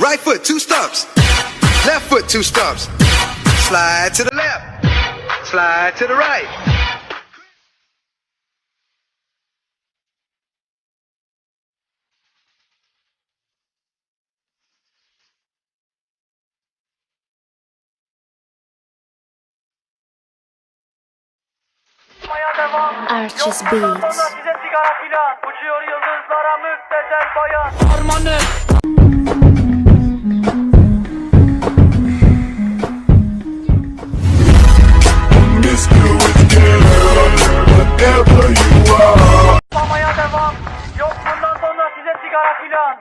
Right foot, two stumps. Left foot, two stumps. Slide to the left. Slide to the right. Yapmaya devam. Archie's Yok bundan Beats. sonra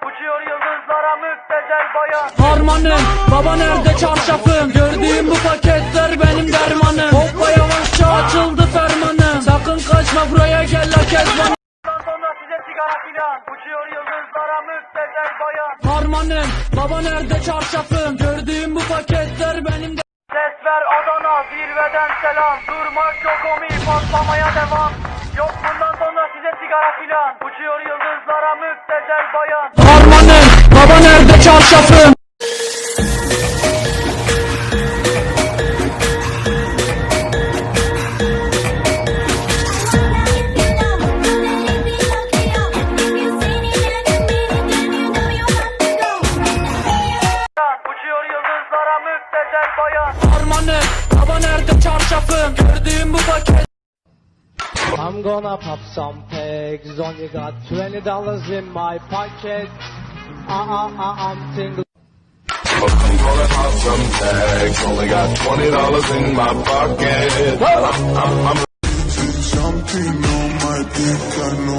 Uçuyor yıldızlara müptezel bayan. Harmanım baba nerede çarşafım? Gördüğüm bu paketler benim dermanım. Hoppa yavaşça açıldı fermanım. Sakın kaçma buraya gel la kezban. Sonra size sigara filan. Uçuyor yıldızlara müptezel bayan. Harmanım baba nerede çarşafım? Gördüğüm bu paketler benim de Ses ver Adana zirveden selam. Durma şokomi patlamaya devam. Yok bundan sigara filan Uçuyor yıldızlara müptezel bayan. Harmanım baba nerede bayan. Harmanım baba nerede çarşafım Gördüğüm bu paket I'm gonna pop some pegs Only got twenty dollars in my pocket Uh uh uh I'm single I'm gonna pop some tags. Only got twenty dollars in my pocket. I'm, I'm, I'm Something on my dick, I know